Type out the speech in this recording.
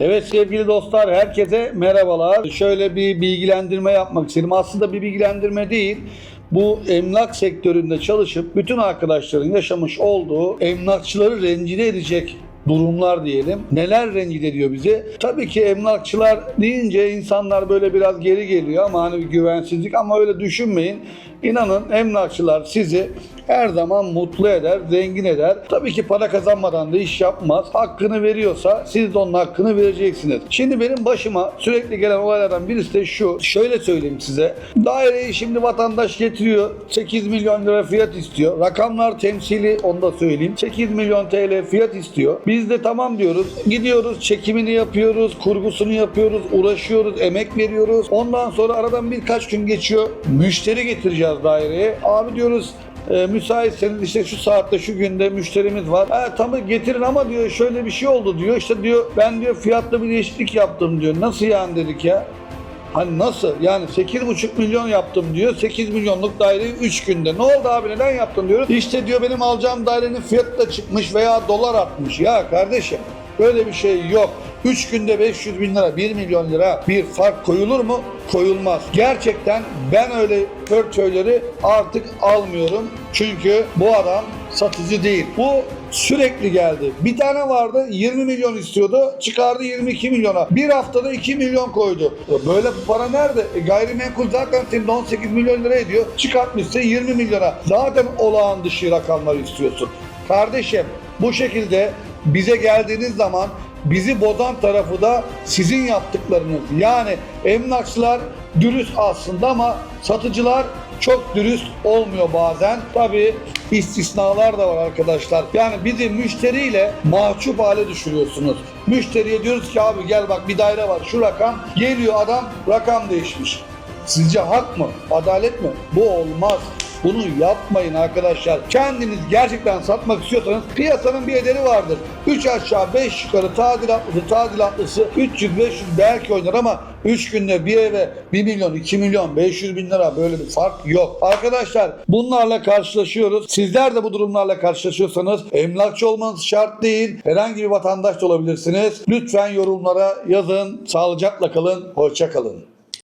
Evet sevgili dostlar herkese merhabalar. Şöyle bir bilgilendirme yapmak istedim. Aslında bir bilgilendirme değil. Bu emlak sektöründe çalışıp bütün arkadaşların yaşamış olduğu emlakçıları rencide edecek durumlar diyelim. Neler rencide ediyor bizi? Tabii ki emlakçılar deyince insanlar böyle biraz geri geliyor ama hani bir güvensizlik ama öyle düşünmeyin. İnanın emlakçılar sizi her zaman mutlu eder, zengin eder. Tabii ki para kazanmadan da iş yapmaz. Hakkını veriyorsa siz de onun hakkını vereceksiniz. Şimdi benim başıma sürekli gelen olaylardan birisi de şu. Şöyle söyleyeyim size. Daireyi şimdi vatandaş getiriyor. 8 milyon lira fiyat istiyor. Rakamlar temsili onu da söyleyeyim. 8 milyon TL fiyat istiyor. Biz de tamam diyoruz. Gidiyoruz, çekimini yapıyoruz, kurgusunu yapıyoruz, uğraşıyoruz, emek veriyoruz. Ondan sonra aradan birkaç gün geçiyor. Müşteri getireceğiz daireye. Abi diyoruz e, müsaitseniz işte şu saatte şu günde müşterimiz var. Ha, tamam getirin ama diyor şöyle bir şey oldu diyor. İşte diyor ben diyor fiyatta bir değişiklik yaptım diyor. Nasıl yani dedik ya? Hani nasıl? Yani 8,5 milyon yaptım diyor. 8 milyonluk daireyi 3 günde. Ne oldu abi neden yaptın diyoruz. İşte diyor benim alacağım dairenin fiyatı da çıkmış veya dolar artmış. Ya kardeşim böyle bir şey yok. 3 günde 500 bin lira, 1 milyon lira bir fark koyulur mu? Koyulmaz. Gerçekten ben öyle portföyleri artık almıyorum. Çünkü bu adam satıcı değil. Bu sürekli geldi. Bir tane vardı 20 milyon istiyordu. Çıkardı 22 milyona. Bir haftada 2 milyon koydu. Ya Böyle bu para nerede? E, gayrimenkul zaten senin 18 milyon lira ediyor. Çıkartmışsa 20 milyona. Zaten olağan dışı rakamlar istiyorsun. Kardeşim bu şekilde bize geldiğiniz zaman bizi bozan tarafı da sizin yaptıklarınız. Yani emlakçılar dürüst aslında ama satıcılar çok dürüst olmuyor bazen. Tabii istisnalar da var arkadaşlar. Yani bizi müşteriyle mahcup hale düşürüyorsunuz. Müşteriye diyoruz ki abi gel bak bir daire var şu rakam. Geliyor adam rakam değişmiş. Sizce hak mı? Adalet mi? Bu olmaz. Bunu yapmayın arkadaşlar. Kendiniz gerçekten satmak istiyorsanız piyasanın bir ederi vardır. 3 aşağı 5 yukarı tadilatlısı tadilatlısı 300-500 belki oynar ama 3 günde bir eve 1 milyon 2 milyon 500 bin lira böyle bir fark yok. Arkadaşlar bunlarla karşılaşıyoruz. Sizler de bu durumlarla karşılaşıyorsanız emlakçı olmanız şart değil. Herhangi bir vatandaş da olabilirsiniz. Lütfen yorumlara yazın. Sağlıcakla kalın. Hoşça kalın.